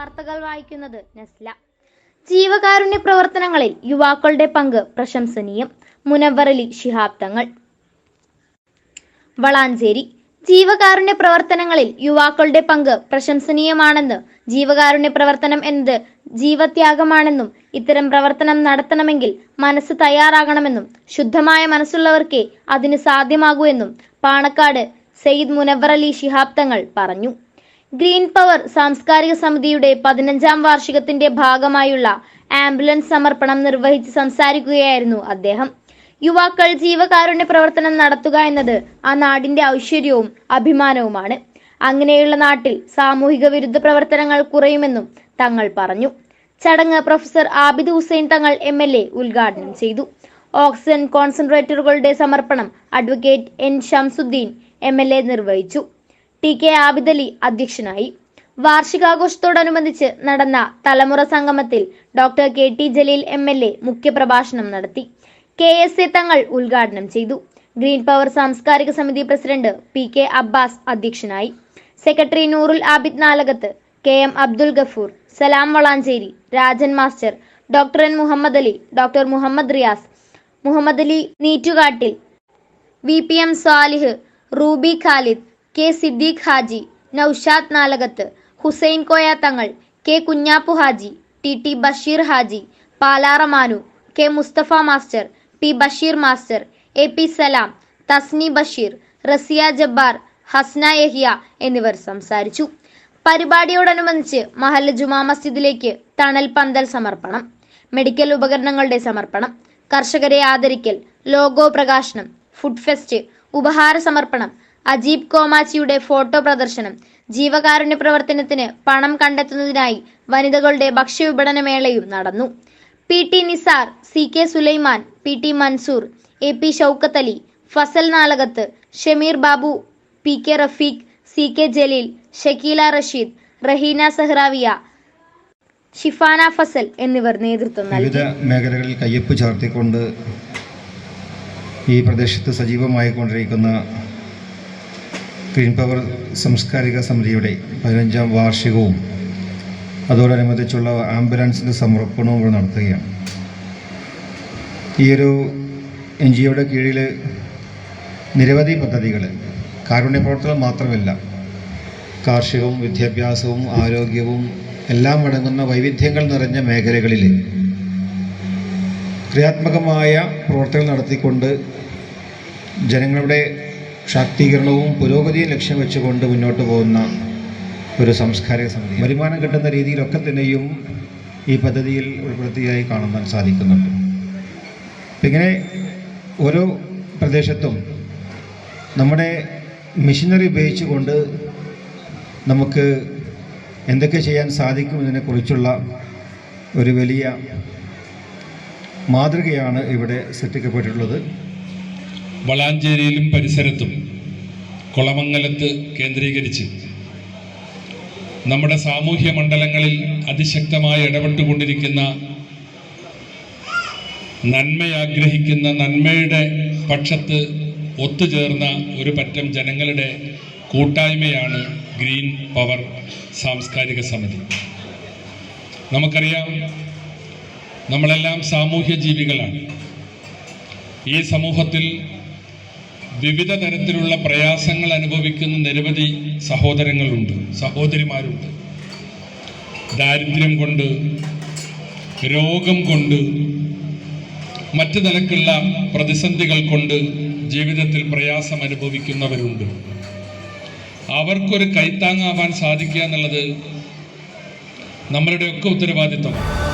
വാർത്തകൾ വായിക്കുന്നത് നസ്ല. ജീവകാരുണ്യ പ്രവർത്തനങ്ങളിൽ യുവാക്കളുടെ പങ്ക് പ്രശംസനീയം. മുനവറലി ശിഹാബ്ദങ്ങൾ. വളാഞ്ചേരി. ജീവകാരുണ്യ പ്രവർത്തനങ്ങളിൽ യുവാക്കളുടെ പങ്ക് പ്രശംസനീയമാണെന്ന് ജീവകാരുണ്യ പ്രവർത്തനം എന്നത് ജീവത്യാഗമാണെന്നും ഇത്തരം പ്രവർത്തനം നടത്തണമെങ്കിൽ മനസ്സ് തയ്യാറാകണമെന്നും ശുദ്ധമായ മനസ്സുള്ളവർക്കേ അതിന് സാധ്യമാകൂ എന്നും പാണക്കാട് സയ്യിദ് മുനവർ അലി ശിഹാബ് തങ്ങൾ പറഞ്ഞു. ഗ്രീൻ പവർ സാംസ്കാരിക സമിതിയുടെ പതിനഞ്ചാം വാർഷികത്തിന്റെ ഭാഗമായുള്ള ആംബുലൻസ് സമർപ്പണം നിർവഹിച്ച് സംസാരിക്കുകയായിരുന്നു അദ്ദേഹം. യുവാക്കൾ ജീവകാരുണ്യ പ്രവർത്തനം നടത്തുക എന്നത് ആ നാടിന്റെ ഐശ്വര്യവും അഭിമാനവുമാണ്. അങ്ങനെയുള്ള നാട്ടിൽ സാമൂഹിക വിരുദ്ധ പ്രവർത്തനങ്ങൾ കുറയുമെന്നും തങ്ങൾ പറഞ്ഞു. ചടങ്ങ് professor Abid Hussain Thangal M L A ഉദ്ഘാടനം ചെയ്തു. ഓക്സിജൻ കോൺസെൻട്രേറ്ററുകളുടെ സമർപ്പണം advocate N Shamsuddin M L A നിർവഹിച്ചു. ടി കെ ആബിദലി അധ്യക്ഷനായി. വാർഷികാഘോഷത്തോടനുബന്ധിച്ച് നടന്ന തലമുറ സംഗമത്തിൽ doctor K T Jaleel M L A മുഖ്യപ്രഭാഷണം നടത്തി. കെ എസ് എ തങ്ങൾ ഉദ്ഘാടനം ചെയ്തു. ഗ്രീൻ പവർ സാംസ്കാരിക സമിതി പ്രസിഡന്റ് പി കെ അബ്ബാസ് അധ്യക്ഷനായി. Secretary Nurul Abid Nalakath K M Abdul Gafoor Salam Valanchery Rajan master doctor N Muhammad Ali doctor Muhammad Riyas Muhammad Ali Neettukattil V P M Salih Ruby Khalid K Siddique Haji Naushad Nalakath Hussain Koya Thangal K Kunhappu Haji T T Basheer Haji Palara Manu K Mustafa master P Basheer master A P Salam Tasni Basheer Raziya Jabbar Hasna Yahiya എന്നിവർ സംസാരിച്ചു. പരിപാടിയോടനുബന്ധിച്ച് മഹല്ല ജുമാ മസ്ജിദിലേക്ക് തണൽ പന്തൽ സമർപ്പണം medical ഉപകരണങ്ങളുടെ സമർപ്പണം കർഷകരെ ആദരിക്കൽ logo പ്രകാശനം ഫുഡ് ഫെസ്റ്റ് ഉപഹാര സമർപ്പണം അജീബ് കോമാച്ചിയുടെ ഫോട്ടോ പ്രദർശനം ജീവകാരുണ്യ പ്രവർത്തനത്തിന് പണം കണ്ടെത്തുന്നതിനായി വനിതകളുടെ ഭക്ഷ്യവിപണന മേളയും നടന്നു. P T Nisar C K Sulaiman P T Mansoor A P Shoukath Ali Fazal Nalakath Shameer Babu P K Rafeeq C K Jaleel Shakeela Rasheed Raheena Sahravia Shifana Fazal എന്നിവർ നേതൃത്വം നൽകി. വിവിധ മേഖലകളിൽ കയ്യൊപ്പ് ചേർത്തിക്കൊണ്ട് ഈ പ്രദേശത്ത് സജീവമായി കൊണ്ടിരിക്കുന്ന ഗ്രീൻ പവർ സാംസ്കാരിക സമിതിയുടെ പതിനഞ്ചാം വാർഷികവും അതോടനുബന്ധിച്ചുള്ള ആംബുലൻസിന്റെ സമർപ്പണവും ഇവിടെ നടത്തുകയാണ്. ഈയൊരു എൻ ജി ഒയുടെ കീഴിൽ നിരവധി പദ്ധതികൾ കാരുണ്യ പ്രവർത്തനം മാത്രമല്ല കാർഷികവും വിദ്യാഭ്യാസവും ആരോഗ്യവും എല്ലാം അടങ്ങുന്ന വൈവിധ്യങ്ങൾ നിറഞ്ഞ മേഖലകളിൽ ക്രിയാത്മകമായ പ്രവർത്തനങ്ങൾ നടത്തിക്കൊണ്ട് ജനങ്ങളുടെ ശാക്തീകരണവും പുരോഗതിയും ലക്ഷ്യം വെച്ചുകൊണ്ട് മുന്നോട്ട് പോകുന്ന ഒരു സാംസ്കാരിക സമിതി. വരുമാനം കിട്ടുന്ന രീതിയിലൊക്കെ തന്നെയും ഈ പദ്ധതിയിൽ ഉൾപ്പെടുത്തിയായി കാണുവാൻ സാധിക്കുന്നുണ്ട്. ഇങ്ങനെ ഓരോ പ്രദേശത്തും നമ്മുടെ മെഷീനറി ഉപയോഗിച്ചുകൊണ്ട് നമുക്ക് എന്തൊക്കെ ചെയ്യാൻ സാധിക്കുമെന്നതിനെക്കുറിച്ചുള്ള ഒരു വലിയ മാതൃകയാണ് ഇവിടെ സൃഷ്ടിക്കപ്പെട്ടിട്ടുള്ളത്. വളാഞ്ചേരിയിലും പരിസരത്തും കുളമംഗലത്ത് കേന്ദ്രീകരിച്ച് നമ്മുടെ സാമൂഹ്യ മണ്ഡലങ്ങളിൽ അതിശക്തമായി ഇടപെട്ടുകൊണ്ടിരിക്കുന്ന നന്മയാഗ്രഹിക്കുന്ന നന്മയുടെ പക്ഷത്ത് ഒത്തുചേർന്ന ഒരു പറ്റം ജനങ്ങളുടെ കൂട്ടായ്മയാണ് ഗ്രീൻ പവർ സാംസ്കാരിക സമിതി. നമുക്കറിയാം നമ്മളെല്ലാം സാമൂഹ്യ ജീവികളാണ്. ഈ സമൂഹത്തിൽ വിവിധ തരത്തിലുള്ള പ്രയാസങ്ങൾ അനുഭവിക്കുന്ന നിരവധി സഹോദരങ്ങളുണ്ട്. സഹോദരിമാരുണ്ട്. ദാരിദ്ര്യം കൊണ്ട് രോഗം കൊണ്ട് മറ്റു നിലക്കുള്ള പ്രതിസന്ധികൾ കൊണ്ട് ജീവിതത്തിൽ പ്രയാസം അനുഭവിക്കുന്നവരുണ്ട്. അവർക്കൊരു കൈത്താങ്ങാവാൻ സാധിക്കുക എന്നുള്ളത് നമ്മളുടെയൊക്കെ ഉത്തരവാദിത്തമാണ്.